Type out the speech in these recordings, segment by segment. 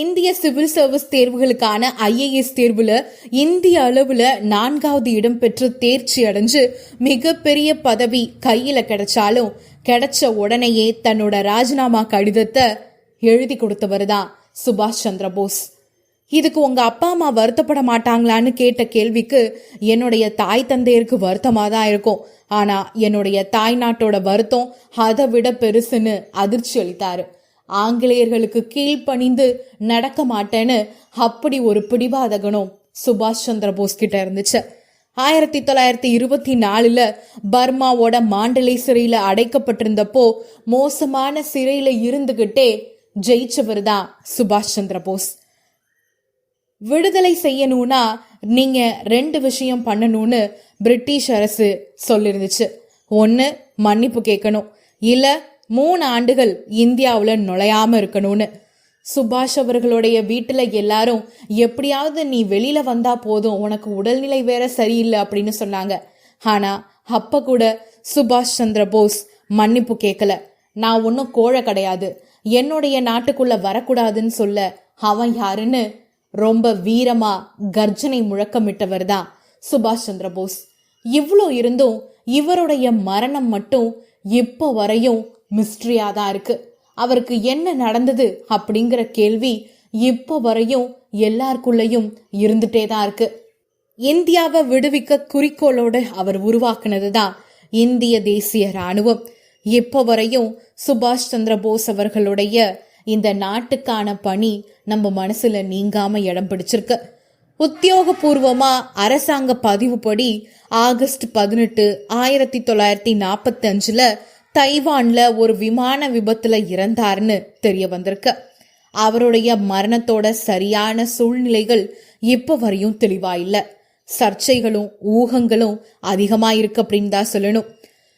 இந்திய civil service தேர்வுகளுக்கான IAS தேர்வுல இந்திய அளவுல நான்காவது இடம் பெற்று தேர்ச்சி அடைஞ்சு மிகப்பெரிய பதவி கையில கிடைச்சாலும் கிடைச்ச உடனேயே தன்னோட ராஜினாமா கடிதத்தை எழுதி கொடுத்தவர் தான் சுபாஷ் சந்திர போஸ். இதுக்கு உங்க அப்பா அம்மா வருத்தப்பட மாட்டாங்களான்னு கேட்ட கேள்விக்கு என்னுடைய தாய் தந்தையருக்கு வருத்தமா தான் இருக்கும். ஆனா என்னுடைய தாய் நாட்டோட வருத்தம் அதை விட பெருசுன்னு அதிர்ச்சி அளித்தாரு. ஆங்கிலேயர்களுக்கு கீழ்ப்பணிந்து நடக்க மாட்டேன்னு அப்படி ஒரு பிடிவாதகனும் சுபாஷ் சந்திர போஸ் கிட்ட இருந்துச்சு. ஆயிரத்தி தொள்ளாயிரத்தி இருபத்தி நாலுல பர்மாவோட மாண்டலை சிறையில அடைக்கப்பட்டிருந்தப்போ மோசமான சிறையில இருந்துகிட்டே ஜெயிச்சவர் தான் சுபாஷ் சந்திர போஸ். விடுதலை செய்யணும்னா நீங்க ரெண்டு விஷயம் பண்ணணும்னு பிரிட்டிஷ் அரசு சொல்லிருந்துச்சு. ஒன்று மன்னிப்பு கேட்கணும். இல்லை மூணு ஆண்டுகள் இந்தியாவில் நுழையாம இருக்கணும்னு. சுபாஷ் அவர்களுடைய வீட்டில் எல்லாரும் எப்படியாவது நீ வெளியில வந்தா போதும் உனக்கு உடல்நிலை வேற சரியில்லை அப்படின்னு சொன்னாங்க. ஆனா அப்ப கூட சுபாஷ் சந்திர போஸ் மன்னிப்பு கேட்கல நான் ஒன்றும் கோழை கிடையாது. என்னுடைய நாட்டுக்குள்ள வரக்கூடாதுன்னு சொல்ல அவன் யாருன்னு ரொம்ப வீரமா கர்ஜனை முழக்கமிட்டவர் தான் சுபாஷ் சந்திர போஸ். இவ்வளோ இருந்தும் இவருடைய மரணம் மட்டும் இப்போ வரையும் மிஸ்ட்ரியாக தான் இருக்கு. அவருக்கு என்ன நடந்தது அப்படிங்கிற கேள்வி இப்போ வரையும் எல்லாருக்குள்ளேயும் இருந்துட்டே தான் இருக்கு. இந்தியாவை விடுவிக்க குறிக்கோளோடு அவர் உருவாக்குனது தான் இந்திய தேசிய ராணுவம் இப்போ வரையும் சுபாஷ் சந்திர போஸ் அவர்களுடைய இந்த நாட்டுக்கான பணி நம்ம மனசுல நீங்காம இடம் பிடிச்சிருக்கு. உத்தியோகபூர்வமா அரசாங்க பதிவுப்படி ஆகஸ்ட் பதினெட்டு ஆயிரத்தி தொள்ளாயிரத்தி நாற்பத்தி அஞ்சுல தைவான்ல ஒரு விமான விபத்துல இறந்தாருன்னு தெரிய வந்திருக்கு. அவருடைய மரணத்தோட சரியான சூழ்நிலைகள் இப்ப வரையும் தெளிவா இல்ல சர்ச்சைகளும் ஊகங்களும் அதிகமா இருக்கு அப்படின்னு தான் சொல்லணும்.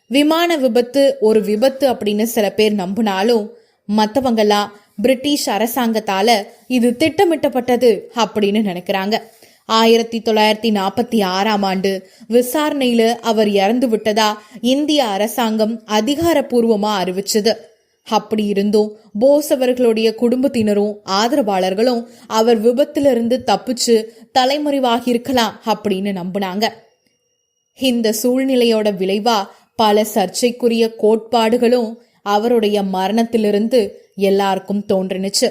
விமான விபத்து ஒரு விபத்து அப்படின்னு சில பேர் நம்பினாலும் மத்தவங்கெல்லாம் பிரிட்டிஷ் அரசாங்கத்தால இது திட்டமிட்டப்பட்டது அப்படின்னு நினைக்கிறாங்க. ஆயிரத்தி தொள்ளாயிரத்தி நாற்பத்தி ஆறாம் ஆண்டு விசாரணையில அவர் இறந்து விட்டதா இந்திய அரசாங்கம் அதிகாரப்பூர்வமா அறிவிச்சது. அப்படி இருந்தும் போஸ் அவர்களுடைய குடும்பத்தினரும் ஆதரவாளர்களும் அவர் விபத்திலிருந்து தப்பிச்சு தலைமறைவாகி இருக்கலாம் அப்படின்னு நம்பினாங்க. இந்த சூழ்நிலையோட விளைவா பல சர்ச்சைக்குரிய கோட்பாடுகளும் அவருடைய மரணத்திலிருந்து எல்லாருக்கும் தோன்றினுச்சு.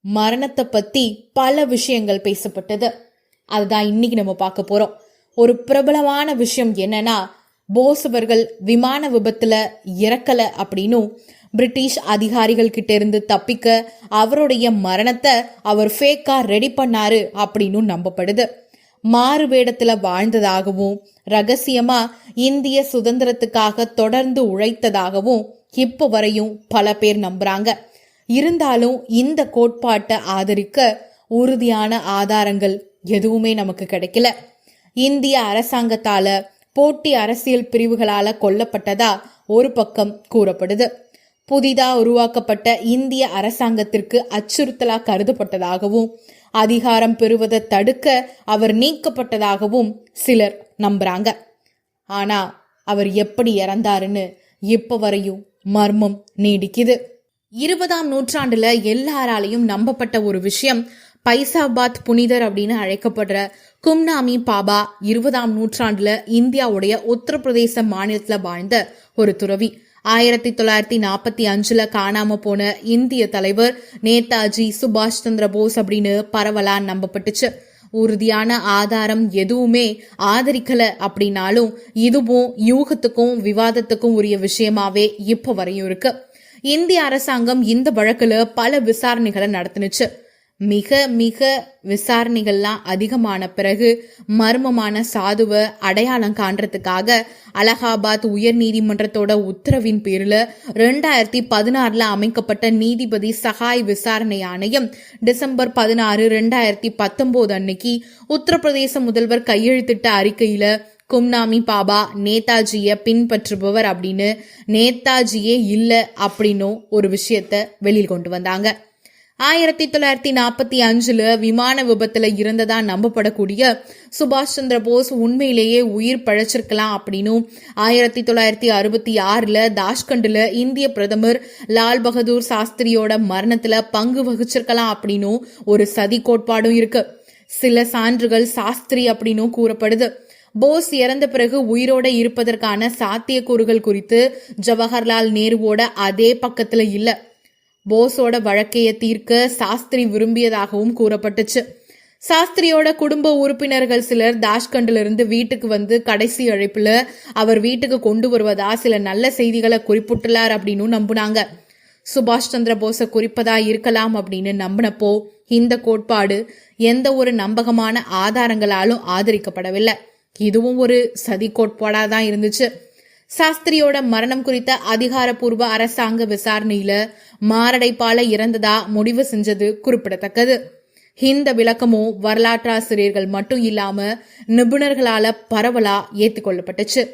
மரணத்தை பத்தி பல விஷயங்கள் பேசப்பட்டது. அதுதான் இன்னைக்கு நம்ம பார்க்க போறோம். ஒரு பிரபலமான விஷயம் என்னன்னா போஸ் அவர்கள் விமான விபத்துல இறக்கல அப்படின்னும் பிரிட்டிஷ் அதிகாரிகள் கிட்ட இருந்து தப்பிக்க அவருடைய மரணத்தை அவர் ஃபேக்கா ரெடி பண்ணாரு அப்படின்னு நம்பப்படுது. மாறு வேடத்துல வாழ்ந்ததாகவும் ரகசியமா இந்திய சுதந்திரத்துக்காக தொடர்ந்து உழைத்ததாகவும் இப்போ வரையும் பல பேர் நம்புறாங்க. இருந்தாலும் இந்த கோட்பாட்டை ஆதரிக்க உறுதியான ஆதாரங்கள் எதுவுமே நமக்கு கிடைக்கல. இந்திய அரசாங்கத்தால போட்டி அரசியல் பிரிவுகளால கொல்லப்பட்டதா ஒரு பக்கம் கூறப்படுது. புதிதா உருவாக்கப்பட்ட இந்திய அரசாங்கத்திற்கு அச்சுறுத்தலா கருதப்பட்டதாகவும் அதிகாரம் பெறுவதை தடுக்க அவர் நீக்கப்பட்டதாகவும் சிலர் நம்புறாங்க. ஆனா அவர் எப்படி இறந்தாருன்னு இப்ப வரையும் மர்மம் நீடிக்குது. இருபதாம் நூற்றாண்டுல எல்லாராலையும் நம்பப்பட்ட ஒரு விஷயம் பைசாபாத் புனிதர் அப்படின்னு அழைக்கப்படுற கும்னாமி பாபா இருபதாம் நூற்றாண்டுல இந்தியாவுடைய உத்தரப்பிரதேச மாநிலத்துல வாழ்ந்த ஒரு துறவி. ஆயிரத்தி தொள்ளாயிரத்தி நாற்பத்தி அஞ்சுல காணாம போன இந்திய தலைவர் நேதாஜி சுபாஷ் சந்திர போஸ் அப்படின்னு பரவலா நம்பப்பட்டுச்சு. உறுதியான ஆதாரம் எதுவுமே ஆதரிக்கல அப்படின்னாலும் இதுவும் யூகத்துக்கும் விவாதத்துக்கும் உரிய விஷயமாவே இப்ப வரையும் இருக்கு. இந்திய அரசாங்கம் இந்த வழக்குல பல விசாரணைகளை நடத்துனுச்சு. மிக மிக விசாரணைகள்லாம் அதிகமான பிறகு மர்மமான சாதுவை அடையாளம் காண்றதுக்காக அலகாபாத் உயர் நீதிமன்றத்தோட உத்தரவின் பேரில் ரெண்டாயிரத்தி பதினாறில் அமைக்கப்பட்ட நீதிபதி சகாய் விசாரணை ஆணையம் டிசம்பர் பதினாறு ரெண்டாயிரத்தி பத்தொம்போது அன்னைக்கு உத்தரப்பிரதேச முதல்வர் கையெழுத்திட்ட அறிக்கையில் கும்னாமி பாபா நேதாஜியை பின்பற்றுபவர் அப்படின்னு நேதாஜியே இல்லை அப்படின்னும் ஒரு விஷயத்த வெளியில் கொண்டு வந்தாங்க. ஆயிரத்தி தொள்ளாயிரத்தி நாற்பத்தி அஞ்சுல விமான விபத்துல இருந்ததா நம்பப்படக்கூடிய சுபாஷ் சந்திர போஸ் உண்மையிலேயே உயிர் பழச்சிருக்கலாம் அப்படின்னும் ஆயிரத்தி தொள்ளாயிரத்தி அறுபத்தி ஆறுல தாஷ்கண்டில் இந்திய பிரதமர் லால் பகதூர் சாஸ்திரியோட மரணத்துல பங்கு வகிச்சிருக்கலாம் அப்படின்னும் ஒரு சதி கோட்பாடும் இருக்கு. சில சான்றுகள் சாஸ்திரி அப்படின்னும் கூறப்படுது. போஸ் இறந்த பிறகு உயிரோட இருப்பதற்கான சாத்தியக்கூறுகள் குறித்து ஜவஹர்லால் நேருவோட அதே பக்கத்துல இல்லை. போஸோட வழக்கைய தீர்க்க சாஸ்திரி விரும்பியதாகவும் கூறப்பட்டுச்சு. சாஸ்திரியோட குடும்ப உறுப்பினர்கள் சிலர் தாஷ்கண்டில் இருந்து வீட்டுக்கு வந்து கடைசி அழைப்புல அவர் வீட்டுக்கு கொண்டு வருவதா சில நல்ல செய்திகளை குறிப்பிட்டுள்ளார் அப்படின்னு நம்பினாங்க. சுபாஷ் சந்திர போஸை குறிப்பதா இருக்கலாம் அப்படின்னு நம்பினப்போ இந்த கோட்பாடு எந்த ஒரு நம்பகமான ஆதாரங்களாலும் ஆதரிக்கப்படவில்லை. இதுவும் ஒரு சதி கோட்பாடா தான் இருந்துச்சு. சாஸ்திரியோட மரணம் குறித்த அதிகாரப்பூர்வ அரசாங்க விசாரணையில மாரடைப்பால இறந்ததா முடிவு செஞ்சது குறிப்பிடத்தக்கது. இந்த விளக்கமும் வரலாற்றாசிரியர்கள் மட்டும் இல்லாம நிபுணர்களால பரவலா ஏத்துக்கொள்ளப்பட்டுச்சு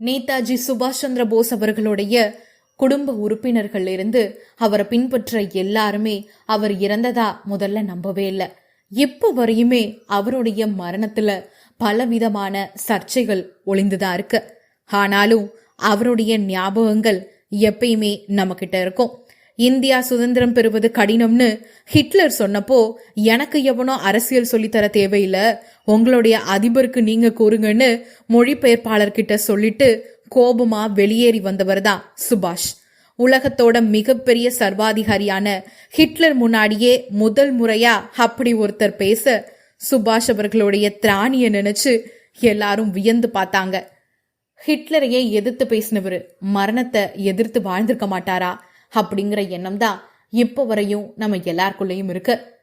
நேதாஜி சுபாஷ் சந்திர போஸ் அவர்களுடைய குடும்ப உறுப்பினர்கள் இருந்து அவரை பின்பற்ற எல்லாருமே அவர் இறந்ததா முதல்ல நம்பவே இல்லை. இப்போ வரையுமே அவருடைய மரணத்துல பலவிதமான சர்ச்சைகள் ஒளிந்துதான் இருக்கு. ஆனாலும் அவருடைய ஞாபகங்கள் எப்பயுமே நம்மக்கிட்ட இருக்கும். இந்தியா சுதந்திரம் பெறுவது கடினம்னு ஹிட்லர் சொன்னப்போ எனக்கு எவனோ அரசியல் சொல்லித்தர தேவையில்லை. உங்களுடைய அதிபருக்கு நீங்க கூறுங்கன்னு மொழிபெயர்ப்பாளர்கிட்ட சொல்லிட்டு கோபமா வெளியேறி வந்தவர் தான் சுபாஷ். உலகத்தோட மிகப்பெரிய சர்வாதிகாரியான ஹிட்லர் முன்னாடியே முதல் முறையா அப்படி ஒருத்தர் பேச சுபாஷ் அவர்களுடைய திராணிய நினைச்சு எல்லாரும் வியந்து பார்த்தாங்க. ஹிட்லரையே எதிர்த்து பேசினவர் மரணத்தை எதிர்த்து வாழ்ந்திருக்க மாட்டாரா அப்படிங்கிற எண்ணம் தான் இப்போ வரையும் நம்ம எல்லாருக்குள்ளேயும் இருக்கு.